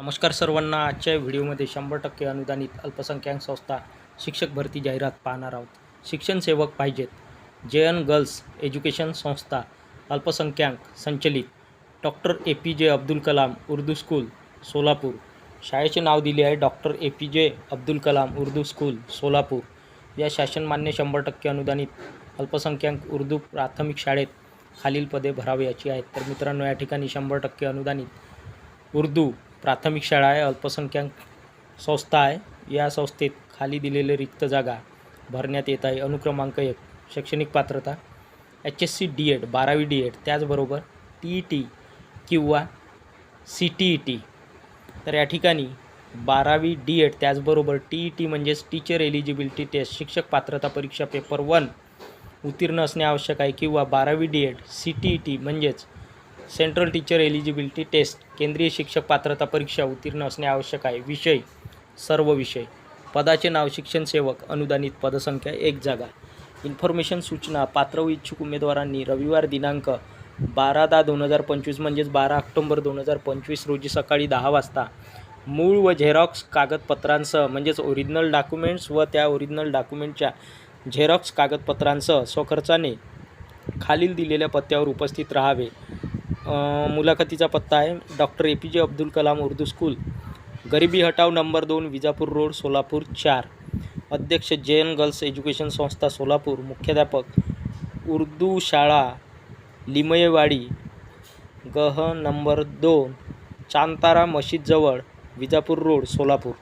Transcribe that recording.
नमस्कार सर्वांना आजच्या व्हिडिओमध्ये शंभर टक्के अनुदानित अल्पसंख्याक संस्था शिक्षक भरती जाहिरात पाहणार आहोत. शिक्षण सेवक पाहिजेत. जे एन गर्ल्स एज्युकेशन संस्था अल्पसंख्याक संचलित doctor A P J Abdul Kalam Urdu school Solapur. शाळेचे नाव दिले आहे doctor A P J Abdul Kalam Urdu school Solapur. या शासनमान्य शंभर टक्के अनुदानित अल्पसंख्याक उर्दू प्राथमिक शाळेत खालील पदे भरावे याची आहेत. तर मित्रांनो या ठिकाणी शंभर टक्के अनुदानित उर्दू प्राथमिक शाळा आहे अल्पसंख्याक संस्था आहे. या संस्थेत खाली दिलेले रिक्त जागा भरण्यात येत आहे. अनुक्रमांक एक शैक्षणिक पात्रता. H S C D Ed बारावी डी एड त्याचबरोबर टी ई टी किंवा सी टी ई टी. तर या ठिकाणी बारावी डी एड त्याचबरोबर टी ई टी म्हणजेच टीचर एलिजिबिलिटी टेस्ट शिक्षक पात्रता परीक्षा पेपर वन उत्तीर्ण असणे आवश्यक आहे किंवा बारावी D Ed C T E T म्हणजेच सेंट्रल टीचर एलिजिबिलिटी टेस्ट केंद्रीय शिक्षक पात्रता परीक्षा उत्तीर्ण असणे आवश्यक आहे. विषय सर्व विषय. पदाचे नाव शिक्षण सेवक अनुदानित पदसंख्या एक जागा. इन्फॉर्मेशन सूचना पात्र व इच्छुक उमेदवारांनी रविवार दिनांक बारा दहा दोन हजार पंचवीस म्हणजेच बारा ऑक्टोंबर दोन हजार पंचवीस रोजी सकाळी दहा वाजता मूळ व झेरॉक्स कागदपत्रांसह म्हणजेच ओरिजिनल डॉक्युमेंट्स व त्या ओरिजिनल डॉक्युमेंटच्या झेरॉक्स कागदपत्रांसह स्वखर्चाने खालील दिलेल्या पत्त्यावर उपस्थित राहावे. मुलाखतीचा पत्ता आहे. Doctor A P J Abdul Kalam Urdu school. गरिबी हटाव नंबर दोन विजापूर रोड सोलापूर चार. अध्यक्ष जे एन गर्ल्स एज्युकेशन संस्था सोलापूर. मुख्याध्यापक उर्दू शाळा लिमयेवाडी. गह नंबर दोन चांतारा मशीदजवळ विजापूर रोड सोलापूर.